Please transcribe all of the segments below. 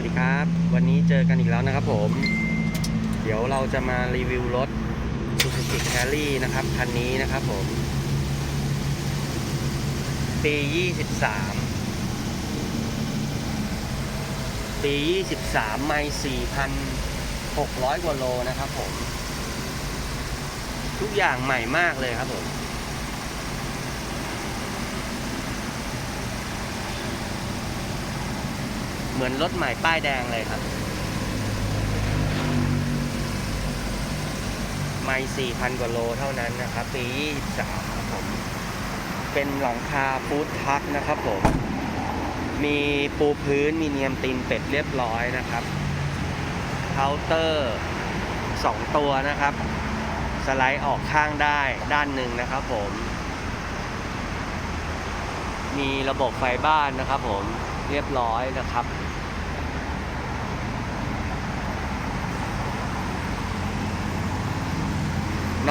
วัสดีครับ วันนี้เจอกันอีกแล้วนะครับผม เดี๋ยวเราจะมารีวิวรถ Suzuki Carry นะครับ คันนี้นะครับผม ปี23 ปี 23 ไม่4,600 กว่าโลนะครับผม ทุกอย่างใหม่มากเลยครับผม เหมือนรถใหม่ป้ายแดงเลยครับ ไม่4,000กว่าโลเท่านั้นนะครับ ปี 23 ครับผม เป็นหลังคาฟู้ดทักนะครับผม มีปูพื้น มีเนียมตีนเป็ดเรียบร้อยนะครับเคาน์เตอร์ 2 ตัวนะครับ สไลด์ออกข้างได้ด้านหนึ่งนะครับผม มีระบบไฟบ้านนะครับผมเรียบร้อยนะครับ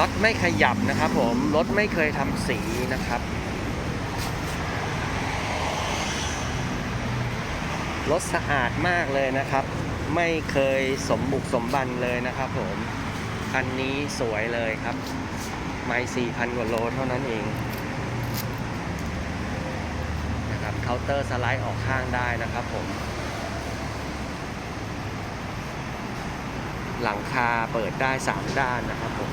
น็อตไม่ขยับนะครับผม รถไม่เคยทำสีนะครับ รถสะอาดมากเลยนะครับ ไม่เคยสมบุกสมบันเลยนะครับผม คันนี้สวยเลยครับ ไม่สี่พันกว่าโลเท่านั้นเองนะครับเคาน์เตอร์สไลด์ออกข้างได้นะครับผมหลังคาเปิดได้ 3 ด้านนะครับผม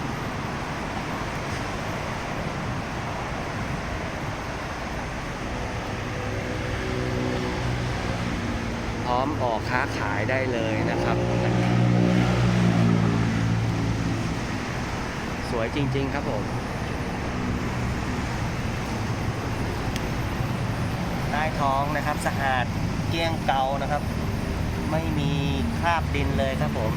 พร้อมออกค้าขายได้เลยนะครับ สวยจริง ๆ ครับผมใต้ท้องนะครับสะอาดเกลี้ยงเกานะครับ ไม่มีคราบดินเลยครับผม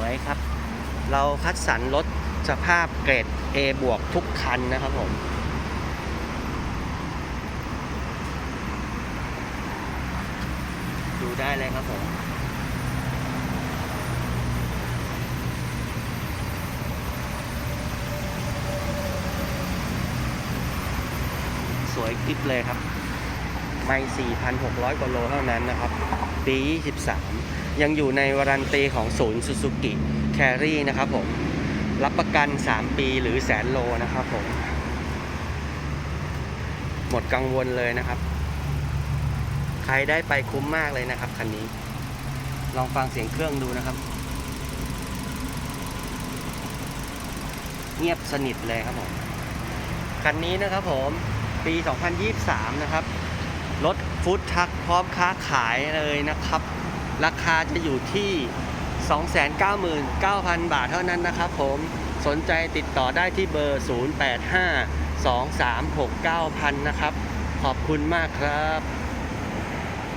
วยครับ เราคัดสรรรถสภาพเกรด A บวกทุกคันนะครับผมดูได้เลยครับผมสวยกริบเลยครับ ไม่4,600 กว่าโลเท่านั้นนะครับ ปี 23 ยังอยู่ในวารันตีของศูนย์ซูซูกิแครี่นะครับผม รับประกัน 3 ปีหรือแสนโลนะครับผม หมดกังวลเลยนะครับ ใครได้ไปคุ้มมากเลยนะครับคันนี้ ลองฟังเสียงเครื่องดูนะครับ เงียบสนิทเลยครับผม คันนี้นะครับผมปี 2023 นะครับ รถฟู้ดทักพร้อมค้าขายเลยนะครับ ราคาจะอยู่ที่ 299,000 บาทเท่านั้นนะครับผมสนใจติดต่อได้ที่เบอร์ 085 2369,000 นะครับ ขอบคุณมากครับ